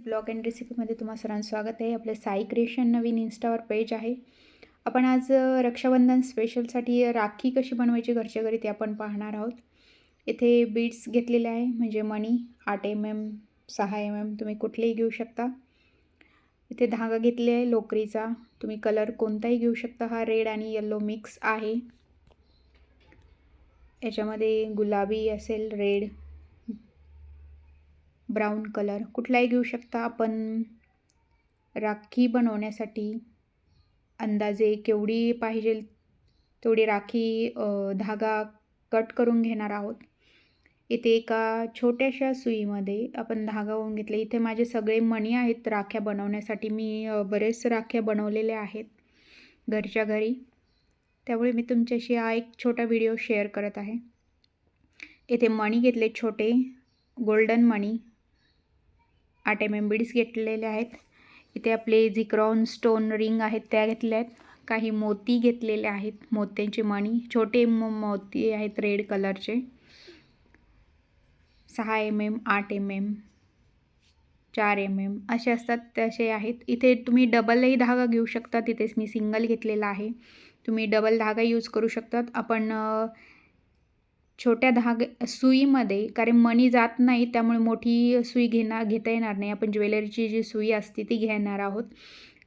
Blog and रेसिपीमध्ये तुम्हा सर्वांचं स्वागत आहे. आपले साई क्रिएशन नवीन इन्स्टावर पेज आहे. आपण आज रक्षाबंधन स्पेशलसाठी राखी कशी बनवायची घरच्या घरी ते आपण पाहणार आहोत. इथे बीड्स घेतलेले आहे म्हणजे मणी आठ एम एम सहा एम एम तुम्ही कुठलेही घेऊ शकता. इथे धागा घेतले आहे लोकरीचा. तुम्ही कलर कोणताही घेऊ शकता. हा रेड आणि येल्लो मिक्स आहे. याच्यामध्ये गुलाबी असेल रेड ब्राऊन कलर. कुठलाही घेऊ शकता. आपण राखी बनवण्यासाठी अंदाजे केवढी पाहिजे तेवढी राखी धागा कट करून घेणार आहोत. इथे एका छोट्याशा सुईमध्ये आपण धागा होऊन घेतले. इथे माझे सगळे मणी आहेत राख्या बनवण्यासाठी. मी बरेच राख्या बनवलेल्या आहेत घरच्या घरी. त्यामुळे मी तुमच्याशी हा एक छोटा व्हिडिओ शेअर करत आहे. इथे मणी घेतले छोटे गोल्डन मणी. आठ एम एम बीड्स घेतलेले आहेत. इथे आपले झिक्रॉन स्टोन रिंग आहेत त्या घेतल्या आहेत. काही मोती घेतलेले आहेत. मोत्यांचे मणी छोटे मोती आहेत रेड कलरचे. सहा एम एम आठ एम एम चार एम एम असे असतात तसे आहेत. इथे तुम्ही डबलही धागा घेऊ शकता. तिथेच मी सिंगल घेतलेला आहे. तुम्ही डबल धागा यूज करू शकतात. आपण छोट्या धागे सुईमध्ये कारण मणी जात नाही त्यामुळे मोठी सुई घेणार घेता येणार नाही. आपण ज्वेलरीची जी सुई असते ती घेणार आहोत.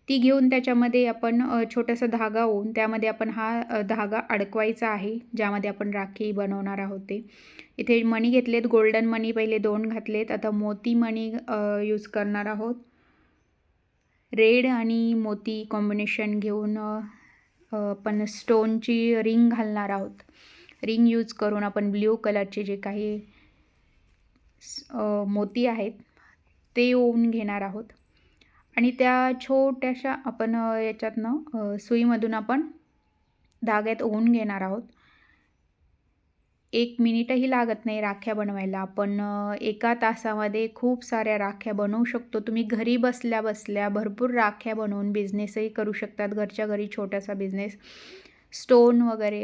ती घेऊन त्याच्यामध्ये आपण छोटासा धागा होऊन त्यामध्ये आपण हा धागा अडकवायचा आहे ज्यामध्ये आपण राखी बनवणार आहोत ते. इथे मणी घेतलेत गोल्डन मणी पहिले दोन घातलेत. आता मोती मणी यूज करणार आहोत. रेड आणि मोती कॉम्बिनेशन घेऊन आपण स्टोनची रिंग घालणार आहोत. रिंग यूज करून आपण ब्ल्यू कलरचे जे काही मोती आहेत ते ओवून घेणार आहोत. आणि त्या छोट्याशा आपण याच्यातनं सुईमधून आपण धाग्यात ओवून घेणार आहोत. एक मिनिटही लागत नाही राख्या बनवायला. आपण एका तासामध्ये खूप साऱ्या राख्या बनवू शकतो. तुम्ही घरी बसल्या बसल्या भरपूर राख्या बनवून बिझनेसही करू शकतात. घरच्या घरी छोटासा बिझनेस स्टोन वगैरे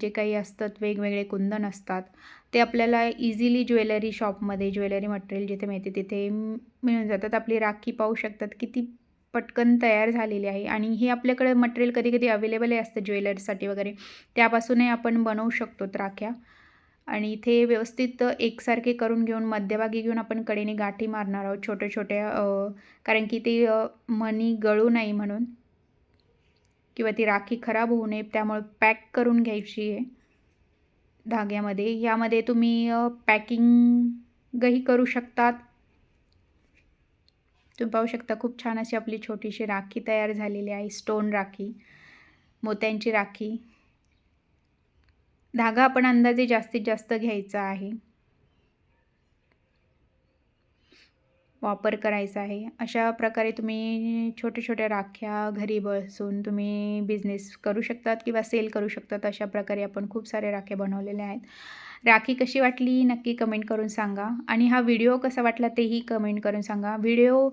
जे काही असतात वेगवेगळे कुंदन असतात ते आपल्याला इझिली ज्वेलरी शॉपमध्ये ज्वेलरी मटेरियल जिथे मिळते तिथे मिळून जातात. आपली राखी पाहू शकतात किती पटकन तयार झालेली आहे. आणि हे आपल्याकडे मटेरियल कधी कधी अवेलेबलही असतं ज्वेलरीसाठी वगैरे. त्यापासूनही आपण बनवू शकतो राख्या. आणि इथे व्यवस्थित एकसारखे करून घेऊन मध्यभागी घेऊन आपण कडेने गाठी मारणार आहोत. छोट्या छोट्या कारण की ते अ, मणी गळू नाही म्हणून. किंवा ती राखी खराब होऊ नये त्यामुळे पॅक करून घ्यायची आहे धाग्यामध्ये. यामध्ये तुम्ही पॅकिंगही करू शकतात. तुम्ही पाहू शकता खूप छान अशी आपली छोटीशी राखी तयार झालेली आहे स्टोन राखी मोत्यांची राखी. धागा आपण अंदाजे जास्तीत जास्त घ्यायचा आहे. वापर करायचा आहे. अशा प्रकारे तुम्ही छोट्या छोट्या राख्या घरी बसून तुम्ही बिझनेस करू शकतात किंवा सेल करू शकतात अशा प्रकारे आपण खूप सारे राख्या बनवलेल्या आहेत. राखी कशी वाटली नक्की कमेंट करून सांगा. आणि हा व्हिडिओ कसा वाटला तेही कमेंट करून सांगा. व्हिडिओ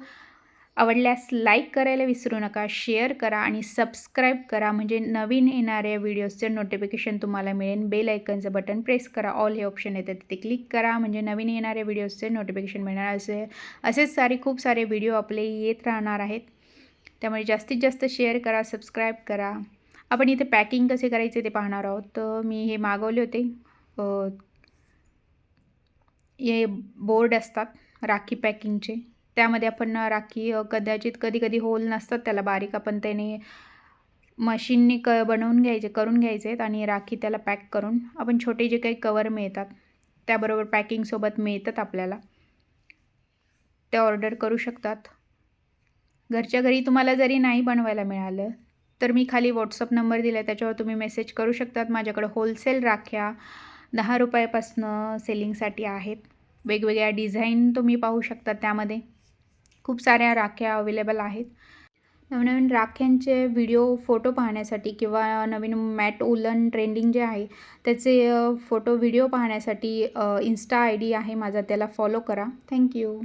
आवडल्यास लाईक करायला विसरू नका शेअर करा आणि सबस्क्राईब करा. म्हणजे नवीन येणाऱ्या व्हिडिओजचे नोटिफिकेशन तुम्हाला मिळेल. बेल आयकनचं बटन प्रेस करा. ऑल हे ऑप्शन येतं तिथे क्लिक करा. म्हणजे नवीन येणाऱ्या व्हिडिओजचे नोटिफिकेशन मिळणार. असे असेच सारे खूप सारे व्हिडिओ आपले येत राहणार आहेत. त्यामुळे जास्तीत जास्त शेअर करा सबस्क्राईब करा. आपण इथे पॅकिंग कसे करायचे ते पाहणार आहोत. तर मी हे मागवले होते. हे बोर्ड असतात राखी पॅकिंगचे. त्यामध्ये आपण राखी कदाचित कधी कधी होल नसतात त्याला बारीक आपण त्याने मशीनने क बनवून घ्यायचे करून घ्यायचे आहेत आणि राखी त्याला पॅक करून आपण छोटे जे काही कवर मिळतात त्याबरोबर पॅकिंगसोबत मिळतात आपल्याला. ते ऑर्डर करू शकतात. घरच्या घरी तुम्हाला जरी नाही बनवायला मिळालं तर मी खाली व्हॉट्सअप नंबर दिला आहे त्याच्यावर तुम्ही मेसेज करू शकतात. माझ्याकडे होलसेल राख्या दहा रुपयापासनं सेलिंगसाठी आहेत. वेगवेगळ्या डिझाईन तुम्ही पाहू शकता त्यामध्ये. खूप साऱ्या राख्या अवेलेबल आहेत. नवनवीन राख्यांचे व्हिडिओ फोटो पाहण्यासाठी किंवा नवीन मॅट ओलन ट्रेंडिंग जे आहे त्याचे फोटो व्हिडिओ पाहण्यासाठी इन्स्टा आय डी आहे माझा त्याला फॉलो करा. थँक्यू